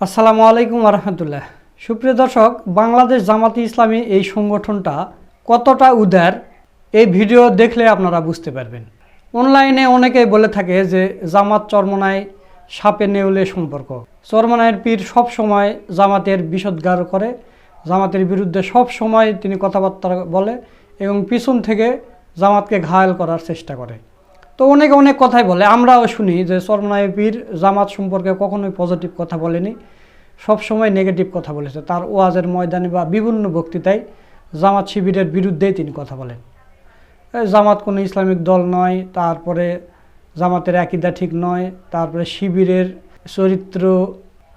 আসসালামু আলাইকুম রহমতুল্লাহ। সুপ্রিয় দর্শক, বাংলাদেশ জামাতি ইসলামী এই সংগঠনটা কতটা উদার, এই ভিডিও দেখলে আপনারা বুঝতে পারবেন। অনলাইনে অনেকেই বলে থাকে যে জামাত চরমনায় সাপে নেউলে সম্পর্ক। চরমনায়ের পীর সব সময় জামাতের বিষোদ্গার করে, জামাতের বিরুদ্ধে সব সময় তিনি কথাবার্তা বলে এবং পিছন থেকে জামাতকে ঘায়াল করার চেষ্টা করে। তো অনেকে অনেক কথাই বলে, আমরাও শুনি যে চরমনায় পীর জামাত সম্পর্কে কখনোই পজিটিভ কথা বলেনি সব সময় নেগেটিভ কথা বলেছে। তার ওয়াজের ময়দানে বা বিভিন্ন বক্তৃতায় জামাত শিবিরের বিরুদ্ধেই তিনি কথা বলেন। জামাত কোনো ইসলামিক দল নয়, তারপরে জামাতের একইদা ঠিক নয়, তারপরে শিবিরের চরিত্র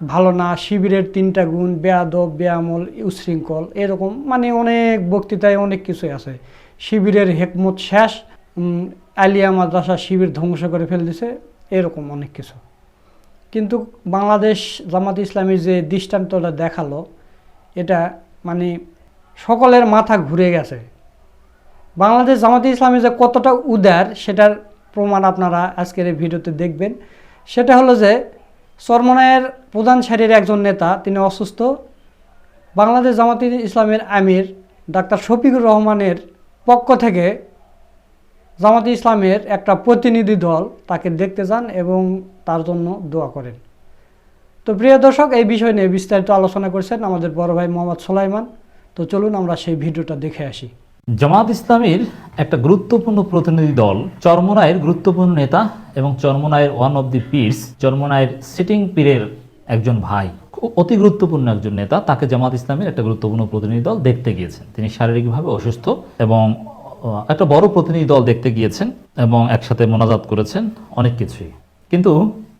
ভালো না, শিবিরের তিনটা গুণ, বেয়াদব, বেয়ামল, উশৃঙ্খল, এরকম মানে অনেক বক্তৃতায় অনেক কিছুই আছে। শিবিরের হেকমত শেষ আলিয়া মাদ্রাসা শিবির ধ্বংস করে ফেল দিছে, এরকম অনেক কিছু। কিন্তু বাংলাদেশ জামাত ইসলামী যে দৃষ্টান্তটা দেখাল, এটা মানে সকলের মাথা ঘুরে গেছে। বাংলাদেশ জামাতে ইসলামী যে কতটা উদার, সেটার প্রমাণ আপনারা আজকের এই ভিডিওতে দেখবেন। সেটা হলো যে, চরমনায়ের প্রধান সারির একজন নেতা, তিনি অসুস্থ। বাংলাদেশ জামাতে ইসলামের আমির ডাক্তার শফিকুর রহমানের পক্ষ থেকে জামাতে ইসলামের একটা প্রতিনিধি দল তাকে দেখতে যান এবং তার জন্য দোয়া করেন। তো প্রিয় দর্শক, এই বিষয় নিয়ে বিস্তারিত আলোচনা করেছেন আমাদের বড় ভাই মোহাম্মদ সোলাইমান। তো চলুন আমরা সেই ভিডিওটা দেখে আসি। জামাত ইসলামীর একটা গুরুত্বপূর্ণ প্রতিনিধি দল চরমনায়ের গুরুত্বপূর্ণ নেতা এবং চরমনায়ের ওয়ান অফ দি পিস চরমনায়ের সিটিং পীরের একজন ভাই। অতি গুরুত্বপূর্ণ একজন নেতা, তাকে জামাত ইসলামের একটা গুরুত্বপূর্ণ প্রতিনিধি দল দেখতে গিয়েছেন। তিনি শারীরিকভাবে অসুস্থ এবং একটা বড় প্রতিনিধি দল দেখতে গিয়েছেন এবং একসাথে মোনাজাত করেছেন অনেক কিছুই। কিন্তু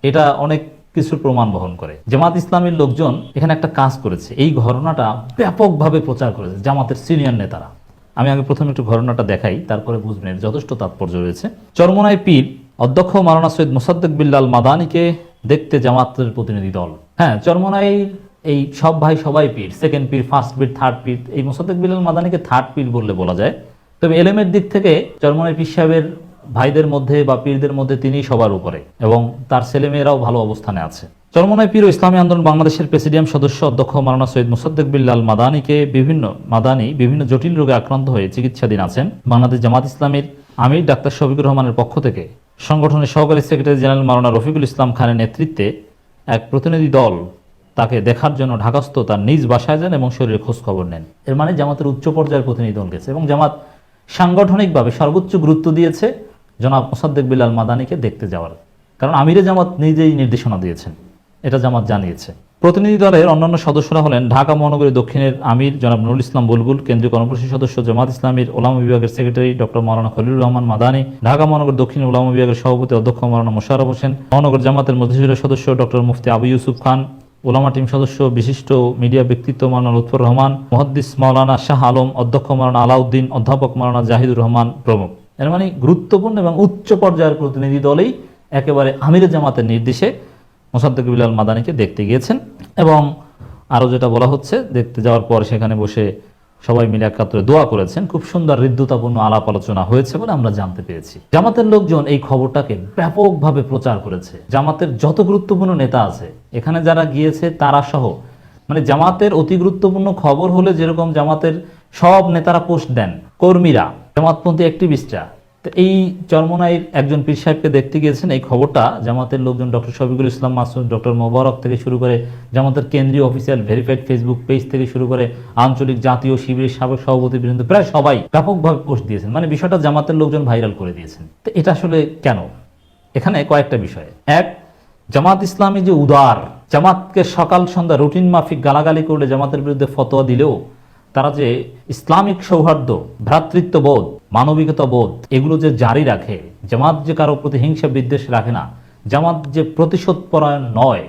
এটা অনেক কিছুর প্রমাণ বহন করে। জামাত ইসলামের লোকজন এখানে একটা কাজ করেছে। এই ঘটনাটা ব্যাপকভাবে প্রচার করেছে জামাতের সিনিয়র নেতারা। আমি আগে প্রথমে একটু ঘটনাটা দেখাই, তারপরে বুঝবেন যথেষ্ট তাৎপর্য রয়েছে। চরমনায় পীর অধ্যক্ষ মারানা সৈয়দ মোসাদ্দেক বিল্লাল মাদানিকে দেখতে জামাতের প্রতিনিধি দল। হ্যাঁ চরমনায় এই সব ভাই সবাই পীর সেকেন্ড পীর ফার্স্ট পীর থার্ড পীর, এই মোসাদ্দেক বিল্লাল মাদানিকে থার্ড পীর বললে বলা যায়। তবে এলেমের দিক থেকে চরমনায় পীর সাহেবের ভাইদের মধ্যে বা পীরদের মধ্যে তিনি সবার উপরে এবং তার ছেলেমেয়েরাও ভালো অবস্থানে আছে। চরমনায় পীর ইসলামী আন্দোলন বাংলাদেশের প্রেসিডিয়াম সদস্য অধ্যক্ষ মারানা সৈয়দ মুসাদ্দেক বিল্লাল মাদানিকে বিভিন্ন, মাদানি বিভিন্ন জটিল রোগে আক্রান্ত হয়ে চিকিৎসাধীন আছেন বাংলাদেশ জামাত ইসলামের আমির ডাক্তার শফিকুর রহমানের পক্ষ থেকে। সংগঠনের সহকারী সেক্রেটারি জেনারেল মারানা রফিকুল ইসলাম খানের নেতৃত্বে এক প্রতিনিধি দল তাকে দেখার জন্য ঢাকাস্থ তার নিজ বাসায় যান এবং শরীরের খোঁজ খবর নেন। এর মানে জামাতের উচ্চ পর্যায়ের প্রতিনিধি দল গেছে এবং জামাত সাংগঠনিকভাবে সর্বোচ্চ গুরুত্ব দিয়েছে জনাব মোসাদ্দেক বিলাল মাদানিকে দেখতে যাওয়ার। কারণ আমিরে জামাত নিজেই নির্দেশনা দিয়েছেন। এটা জামাত জানিয়েছে। প্রতিনিধি দলের অন্যান্য সদস্যরা হলেন ঢাকা মহানগরী দক্ষিণের আমির জনাব নুরুল ইসলাম বুলবুল, কেন্দ্রীয় কর্মপরিষদ সদস্য জামাত ইসলামীর ওলামা বিভাগের সেক্রেটারি ডক্টর মাওলানা খলিলুর রহমান মাদানি, ঢাকা মহানগর দক্ষিণ ওলামা বিভাগের সভাপতি অধ্যক্ষ মাওলানা মোশারফ হোসেন, মহানগর জামাতের মধ্যশিরের সদস্য ডক্টর মুফতি আবু ইউসুফ খান ওলামা টিম সদস্য, বিশিষ্ট মিডিয়া ব্যক্তিত্ব মাওলানা লুৎফর রহমান, মহদ্দিস মাওলানা শাহ আলম, অধ্যক্ষ মাওলানা আলাউদ্দিন, অধ্যাপক মাওলানা জাহিদুর রহমান প্রমুখ। এর মানে গুরুত্বপূর্ণ এবং উচ্চ পর্যায়ের প্রতিনিধি দলেই একেবারে আমির জামাতের নির্দেশে মোসাদ্দেক বিলাল মাদানিকে দেখতে গিয়েছেন এবং আরও যেটা বলা হচ্ছে, দেখতে যাওয়ার পর সেখানে বসে সবাই মিলে একাত্রে দোয়া করেছেন। খুব সুন্দর হৃদ্যতাপূর্ণ আলাপ আলোচনা হয়েছে বলে আমরা জানতে পেরেছি। জামাতের লোকজন এই খবরটাকে ব্যাপকভাবে প্রচার করেছে। জামাতের যত গুরুত্বপূর্ণ নেতা আছে, এখানে যারা গিয়েছে তারা সহ মানে জামাতের অতি গুরুত্বপূর্ণ খবর হলে যেরকম জামাতের সব নেতারা পোস্ট দেন। কর্মীরা, জামাতপন্থী অ্যাক্টিভিস্টরা তো এই চরমনাইয়ের একজন পীর সাহেবকে দেখতে গিয়েছেন, এই খবরটা জামাতের লোকজন ডক্টর শফিকুল ইসলাম মাসুদ, ডক্টর মোবারক থেকে শুরু করে জামাতের কেন্দ্রীয় অফিসিয়াল ভেরিফাইড ফেসবুক পেজ থেকে শুরু করে আঞ্চলিক জাতীয় শিবিরের সাবেক সভাপতি পর্যন্ত প্রায় সবাই ব্যাপকভাবে পোস্ট দিয়েছেন। মানে বিষয়টা জামাতের লোকজন ভাইরাল করে দিয়েছেন। তো এটা আসলে কেন? এখানে কয়েকটা বিষয়। এক, জামাত ইসলামী যে উদার, জামাতকে সকাল সন্ধ্যা রুটিন মাফিক গালাগালি করলে জামাতের বিরুদ্ধে ফতোয়া দিলেও তারা যে ইসলামিক সৌহার্দ্য, ভ্রাতৃত্ববোধ মানবিকতা বোধ এগুলো যে জারি রাখে, জামাত যে কারও প্রতি হিংসা বিদ্বেষ রাখে না, জামাত যে প্রতিশোধ পরায়ণ নয়,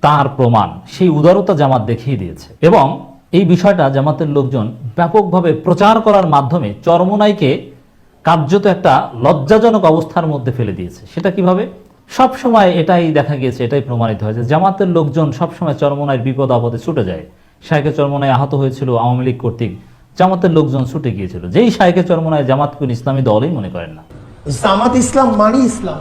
তার প্রমাণ, সেই উদারতা জামাত দেখিয়ে দিয়েছে। এবং এই বিষয়টা জামাতের লোকজন ব্যাপকভাবে প্রচার করার মাধ্যমে চরমনাইকে কার্যত একটা লজ্জাজনক অবস্থার মধ্যে ফেলে দিয়েছে। সেটা কীভাবে? সব সময় এটাই দেখা গিয়েছে, এটাই প্রমাণিত হয়েছে। জামাতের লোকজন সবসময় চরমনায়ের বিপদ আপদে ছুটে যায়। শাইকে চরমনায় আহত হয়েছিল আওয়ামী লীগ কর্তৃক। জামাতের লোকজন ছুটে গিয়েছিল। যেই শাইকে চরমনায় জামাত কোন ইসলামী দলই মনে করেন না। জামাত ইসলাম মানে ইসলাম।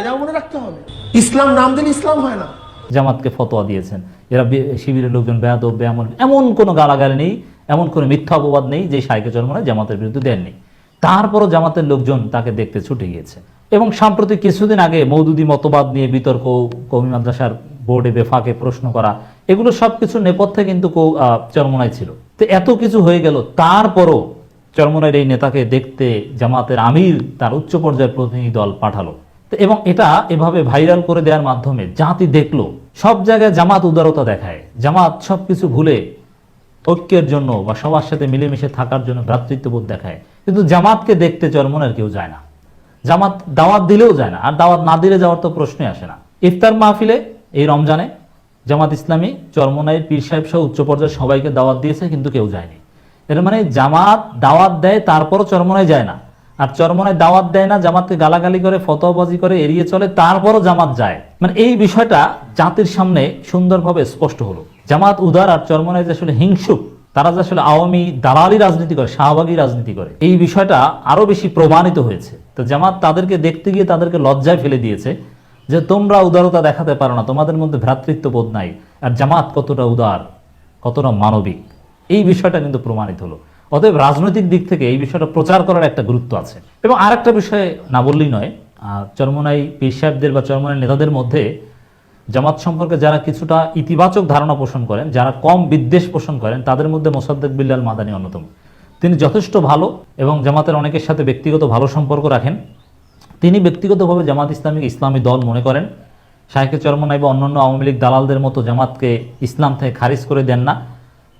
এটা মনে রাখতে হবে। ইসলাম নাম দিলে ইসলাম হয় না। জামাতকে ফতোয়া দিয়েছেন। এরা শিবিরের লোকজন বেয়াদব এমন কোনো গালাগালি নেই এমন কোনো মিথ্যা অপবাদ নেই যে সাইকে চরমনায় জামাতের বিরুদ্ধে দেননি। তারপরও জামাতের লোকজন তাকে দেখতে ছুটে গিয়েছে। এবং সাম্প্রতিক কিছুদিন আগে মৌদুদি মতবাদ নিয়ে বিতর্ক কৌমি মাদ্রাসার বোর্ডে বেফাকে প্রশ্ন করা এগুলো সব কিছু নেপথ্যে কিন্তু চরমনায় ছিল। তো এত কিছু হয়ে গেল, তারপরও চরমনায়ের এই নেতাকে দেখতে জামাতের আমির তার উচ্চ পর্যায়ের প্রতিনিধি দল পাঠালো। এবং এটা এভাবে ভাইরাল করে দেওয়ার মাধ্যমে জাতি দেখল, সব জায়গায় জামাত উদারতা দেখায়। জামাত সবকিছু ভুলে ঐক্যের জন্য বা সবার সাথে মিলেমিশে থাকার জন্য ভ্রাতৃত্ববোধ দেখায়। কিন্তু জামাতকে দেখতে চরমনের কেউ যায় না। জামাত দাওয়াত দিলেও যায় না। আর দাওয়াত না দিলে যাওয়ার তো প্রশ্নই আসে না। ইফতার মাহফিলে এই রমজানে জামাত ইসলামী চরমনাইয়ের পীর সাহেব সহ উচ্চ পর্যায়ের সবাইকে দাওয়াত দিয়েছে, কিন্তু কেউ যায়নি। এর মানে জামাত দাওয়াত দেয়, তারপরও চরমনায় যায় না। আর চরমনায় দাওয়াত দেয় না, জামাতকে গালাগালি করে, ফতোয়াবাজি করে, এড়িয়ে চলে, তারপরও জামাত যায়। মানে এই বিষয়টা জাতির সামনে সুন্দরভাবে স্পষ্ট হলো। জামাত উদার আর চরমনায় যে আসলে হিংসুক, তারা যে আসলে আওয়ামী দালালি রাজনীতি করে, শাহবাগী রাজনীতি করে, এই বিষয়টা আরও বেশি প্রমাণিত হয়েছে। তো জামাত তাদেরকে দেখতে গিয়ে তাদেরকে লজ্জায় ফেলে দিয়েছে। যে তোমরা উদারতা দেখাতে পারো না, তোমাদের মধ্যে ভ্রাতৃত্ববোধ নাই। আর জামাত কতটা উদার, কতটা মানবিক, এই বিষয়টা কিন্তু প্রমাণিত হলো। অতএব রাজনৈতিক দিক থেকে এই বিষয়টা প্রচার করার একটা গুরুত্ব আছে। এবং আরেকটা বিষয় না বললেই নয় চরমনাই পীর সাহেবদের বা চরমনাই নেতাদের মধ্যে জামাত সম্পর্কে যারা কিছুটা ইতিবাচক ধারণা পোষণ করেন, যারা কম বিদ্বেষ পোষণ করেন, তাদের মধ্যে মোসাদ্দেক বিল্লাল মাদানী অন্যতম। তিনি যথেষ্ট ভালো এবং জামাতের অনেকের সাথে ব্যক্তিগত ভালো সম্পর্ক রাখেন। তিনি ব্যক্তিগতভাবে জামাত ইসলামিক ইসলামী দল মনে করেন। শাহেকে চরমনাই বা অন্যান্য আওয়ামী লীগ দালালদের মতো জামাতকে ইসলাম থেকে খারিজ করে দেন না।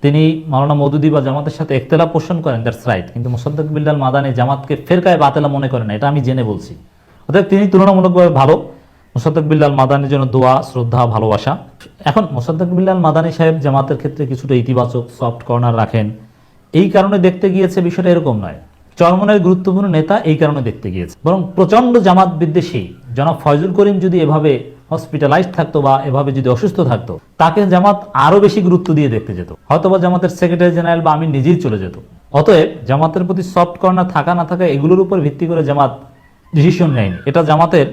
তিনি মাওলানা মৌদুদি বা জামাতের সাথে একতলাপ পোষণ করেন, দ্যাটস রাইট। কিন্তু মোসাদ্দেক বিল্লাল মাদানি জামাতকে ফেরকায় বাতেলা মনে করেন এটা আমি জেনে বলছি। অতএব তিনি তুলনামূলকভাবে ভালো। মোসাদ্দেক বিল্লাল মাদানির জন্য দোয়া, শ্রদ্ধা, ভালোবাসা। এখন মোসাদ্দেক বিল্লাল মাদানি সাহেব জামাতের ক্ষেত্রে কিছুটা ইতিবাচক, সফট কর্নার রাখেন। এই কারণে দেখতে গিয়েছে বিষয়টা এরকম নয়। চরমনের গুরুত্বপূর্ণ নেতা এই কারণে দেখতে গিয়েছে। বরং প্রচণ্ড জামাত বিদ্বেষী জনাব ফয়জুল করিম যদি এভাবে হসপিটালাইজ থাকতো বা এভাবে যদি অসুস্থ থাকতো, তাকে জামাত আরও বেশি গুরুত্ব দিয়ে দেখতে যেত। হয়তোবা জামাতের সেক্রেটারি জেনারেল বা আমি নিজেই চলে যেত। অতএব জামাতের প্রতি সফট কর্নার থাকা, না থাকা এগুলোর উপর ভিত্তি করে জামাত ডিসিশন নেয়নি। এটা জামাতের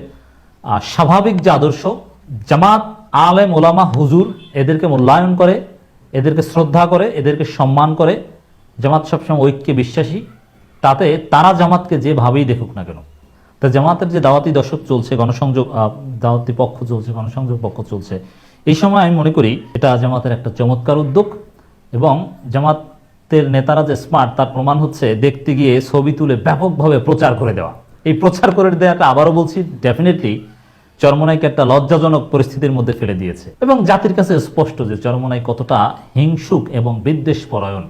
স্বাভাবিক যে আদর্শ, জামাত, আলেম, ওলামা, হুজুর এদেরকে মূল্যায়ন করে, এদেরকে শ্রদ্ধা করে, এদেরকে সম্মান করে। জামাত সবসময় ঐক্যে বিশ্বাসী। তাতে তারা জামাতকে যেভাবেই দেখুক না কেন। তা জামাতের যে দাওয়াতি দর্শক চলছে, গণসংযোগ দাওয়াতি পক্ষ চলছে, গণসংযোগ পক্ষ চলছে, এই সময় আমি মনে করি এটা জামাতের একটা চমৎকার উদ্যোগ এবং জামাতের নেতারা যে স্মার্ট তার প্রমাণ হচ্ছে দেখতে গিয়ে ছবি তুলে ব্যাপকভাবে প্রচার করে দেওয়া। এই প্রচার করে দেওয়াটা আবারও বলছি ডেফিনেটলি চরমনাইকে একটা লজ্জাজনক পরিস্থিতির মধ্যে ফেলে দিয়েছে। এবং জাতির কাছে স্পষ্ট যে চরমনাই কতটা হিংসুক এবং বিদ্বেষ পরায়ণ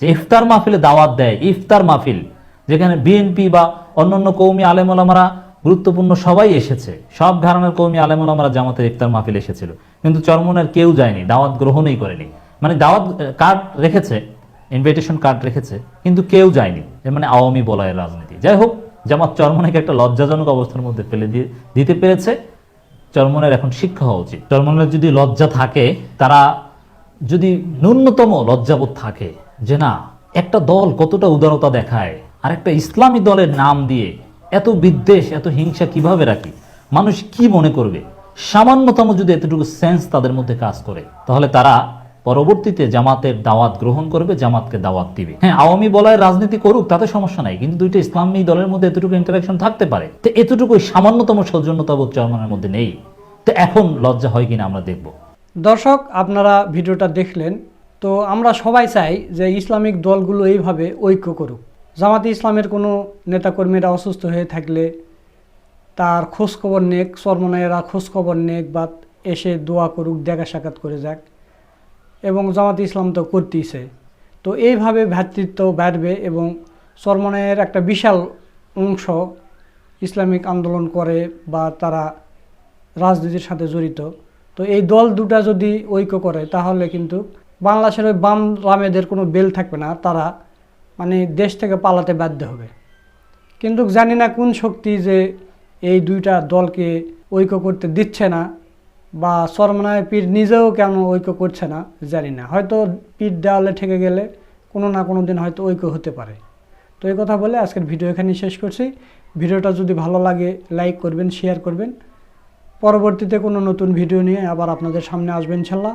যে ইফতার মাহফিলে দাওয়াত দেয়, ইফতার মাহফিল, যেখানে বিএনপি বা অন্যান্য কৌমি আলেমলামারা গুরুত্বপূর্ণ সবাই এসেছে। সব ঘরানার কৌমি আলেমলামারা জামাতের ইফতার মাহফিল এসেছিল। কিন্তু চরমনের কেউ যায়নি, দাওয়াত গ্রহণই করেনি। মানে দাওয়াত কার্ড রেখেছে ইনভিটেশন কার্ড রেখেছে, কিন্তু কেউ যায়নি। এর মানে আওয়ামী বলয়ের রাজনীতি। যাই হোক, জামাত চরমনাকে একটা লজ্জাজনক অবস্থার মধ্যে ফেলে দিয়ে, দিতে পেরেছে। চরমনের এখন শিক্ষা হওয়া উচিত। চরমনের যদি লজ্জা থাকে, তারা যদি ন্যূনতম লজ্জাবোধ থাকে যে না, একটা দল কতটা উদারতা দেখায়, আর একটা ইসলামী দলের নাম দিয়ে এত বিদ্বেষ, এত হিংসা কীভাবে রাখি? মানুষ কি মনে করবে? সামান্যতম যদি এতটুকু সেন্স তাদের মধ্যে কাজ করে, তাহলে তারা পরবর্তীতে জামাতের দাওয়াত গ্রহণ করবে, জামাতকে দাওয়াত দিবে। হ্যাঁ আওয়ামী বলয় রাজনীতি করুক, তাতে সমস্যা নাই, কিন্তু দুইটা ইসলামী দলের মধ্যে এতটুকু ইন্টারাকশন থাকতে পারে। তো এতটুকু সামান্যতম সৌজন্যতাবোধ চরমানের মধ্যে নেই। তো এখন লজ্জা হয় কিনা আমরা দেখব। দর্শক, আপনারা ভিডিওটা দেখলেন তো আমরা সবাই চাই যে ইসলামিক দলগুলো এইভাবে ঐক্য করুক। জামাতে ইসলামের কোনো নেতাকর্মীরা অসুস্থ হয়ে থাকলে তার খোঁজখবর নেক চরমনায়েরা খোঁজখবর নেক বা এসে দোয়া করুক, দেখা সাক্ষাৎ করে যাক। এবং জামাতে ইসলাম তো করতেইছে। তো এইভাবে ভ্রাতৃত্ব বাড়বে এবং চরমনায়ের একটা বিশাল অংশ ইসলামিক আন্দোলন করে বা তারা রাজনীতির সাথে জড়িত। তো এই দল দুটা যদি ঐক্য করে, তাহলে কিন্তু বাংলাদেশের ওই বাম রামেদের কোনো বেল থাকবে না তারা মানে দেশ থেকে পালাতে বাধ্য হবে। কিন্তু জানি না কোন শক্তি যে এই দুইটা দলকে ঐক্য করতে দিচ্ছে না, বা সরমনায় পীর নিজেও কেন ঐক্য করছে না, জানি না। হয়তো পীর দেওয়ালে ঠেকে গেলে কোনো না কোনো দিন হয়তো ঐক্য হতে পারে। তো এই কথা বলে আজকের ভিডিও এখানেই শেষ করছি। ভিডিওটা যদি ভালো লাগে, লাইক করবেন শেয়ার করবেন। পরবর্তীতে কোনো নতুন ভিডিও নিয়ে আবার আপনাদের সামনে আসবেন ইনশাল্লাহ।